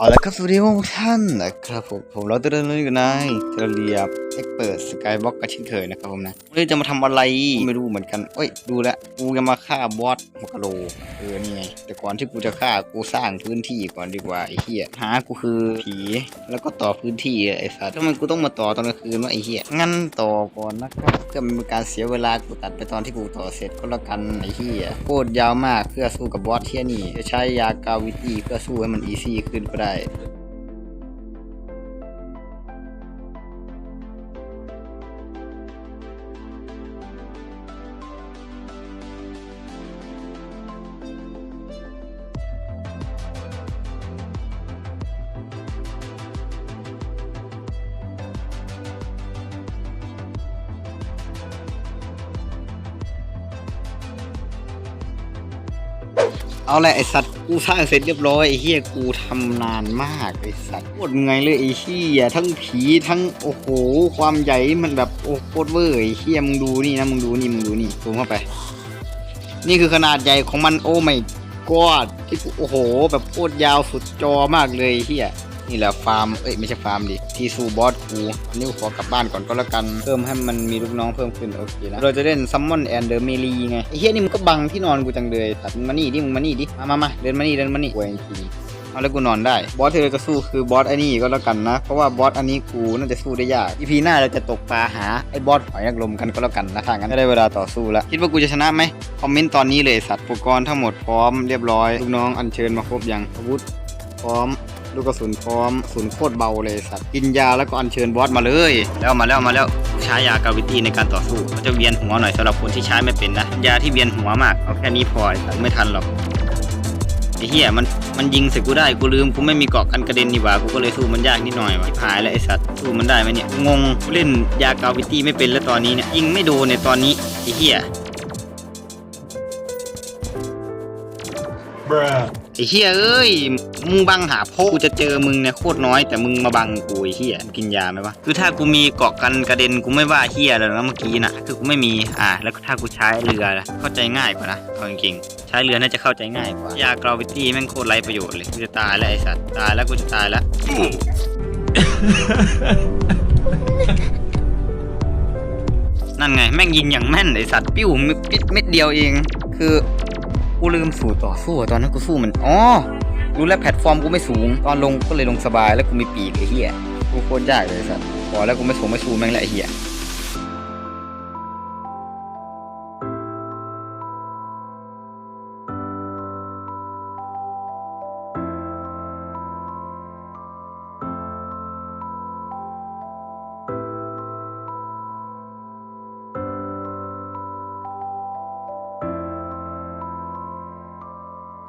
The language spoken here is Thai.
เอาละครับสวัสดีทุกท่านนะครับผมผมเราจะเดินเรื่องอยู่ในเทเรีย เอ็กเปิดสกายบล็อกกันเช่นเคยนะครับผมนะวันนี้จะมาทำอะไรไม่รู้เหมือนกันเอ้ยดูแลวกูจะมาฆ่าบอสหัวกะโหลกเออนี่ไงแต่ก่อนที่กูจะฆ่ากูสร้างพื้นที่ก่อนดีกว่าไอ้เหี้ยหากูคือผีแล้วก็ต่อพื้นที่ไอ้สัตว์ทำไมกูต้องมาต่อตอนกลางคืนวะไอ้เหี้ยงั้นต่อก่อนนะครับเพื่อไมเป็นการเสียเวลากูตัดไปตอนที่กูต่อเสร็จก็แล้วกันไอ้เหี้ยโคตรยาวมากเพื่อสู้กับบอสเที่ยนี่จะใช้ยากาวิตี้เพื่อสู้ให้มันอีซี่ขึ้นก็ได้ เอาแหละไอสัตว์กูสร้างเสร็จเรียบร้อยไอเฮียกูทำนานมากไอสัตว์โคตรไงเลยไอเฮียทั้งผีทั้งโอ้โหความใหญ่มันแบบโอ้โคตรเวอร์ไอเฮียมึงดูนี่นะมึงดูนี่มึงดูนี่ซูมเข้าไป นี่คือขนาดใหญ่ของมันโอ้ไม่กอดที่โอ้โห แบบโคตรยาวสุดจอมากเลยเฮีย นี่แหละฟาร์ม เอ้ย ไม่ใช่ฟาร์มดิ ที่สู้บอสกูอันนี้กูขอกลับบ้านก่อนก็แล้วกัน เพิ่มให้มันมีลูกน้องเพิ่มขึ้น โอเคนะ เราจะเล่นซัมมอนแอนเดอร์เมลีไงไอ้เฮียนี่มึงก็บังที่นอนกูจังเลยตัดมึงมานี่ดิ มึงมานี่ดิ มามามาเดินมานี่เดินมานี่กวยจริงๆเอาแล้วกูนอนได้ บอสที่เราจะสู้คือบอสไอ้นี่ก็แล้วกันนะ เพราะว่าบอสอันนี้กูน่าจะสู้ได้ยากอีพีหน้าเราจะตกปลาหาไอ้บอสหอยนางรมกันก็แล้วกันนะถ้างั้นได้เวลาต่อสู้แล้ว คิดว่ากูจะชนะไหมคอมเมนต์ตอนนี้เลยสัตว์อุปกรณ์ทั้งหมดพร้อมเรียบร้อยลูกน้องอัญเชิญมาครบยังอาวุธพร้อม ลูกกระสุนพร้อมกระสุนโคตรเบาเลยสัตว์กินยาแล้วก็อัญเชิญบอสมาเลย แล้วมาแล้วมาแล้วใช้ยากาวิตี้ในการต่อสู้มันจะเวียนหัวหน่อยสำหรับคนที่ใช้ไม่เป็นนะยาที่เวียนหัวมากเอาแค่นี้พอไอ้สัตว์ไม่ทันหรอกไอ้เหี้ยมันมันยิงใส่กูได้กูลืมกูไม่มีเกราะกันกระเด็นนี่หว่ากูก็เลยสู้มันยากนิดหน่อยวะที่หายแล้วไอ้สัตว์สู้มันได้ไหมเนี่ยงงกูเล่นยากาวิตี้ไม่เป็นแล้วตอนนี้เนี่ยยิงไม่โดนในตอนนี้ไอ้เหี้ย Bruh. ไอ้เฮียเอ้ย มึงบังหาโพกูจะเจอมึงเนี่ยโคตรน้อยแต่มึงมาบังกูไอ้เฮียกินยาไหมวะคือถ้ากูมีเกาะกันกระเด็นกูไม่ว่าเฮียแล้วนะเมื่อกี้นะคือกูไม่มีอ่าแล้วถ้ากูใช้เรือล่ะเข้าใจง่ายกว่านะเอาจริงๆใช้เรือน่าจะเข้าใจง่ายกว่ายากราวิตี้แม่งโคตรไร้ประโยชน์เลยกูจะตายแล้วไอ้สัตว์ตายแล้วกูจะตายแล้วนั่นไงแม่งยิงอย่างแม่นไอสัตว์ปิ้วม็ดเม็ดเดียวเอง คือ กูลืมสูตรต่อสู้อะตอนนั้นกูสู้มันอ๋อรู้แล้วแพลตฟอร์มกูไม่สูง ตอนลงก็เลยลงสบายแล้วกูมีปีกไอ้เหี้ยกูโคตรยากเลยสัตว์พอแล้วกูไม่สูงไม่สูงแม่งแหละไอ้เหี้ย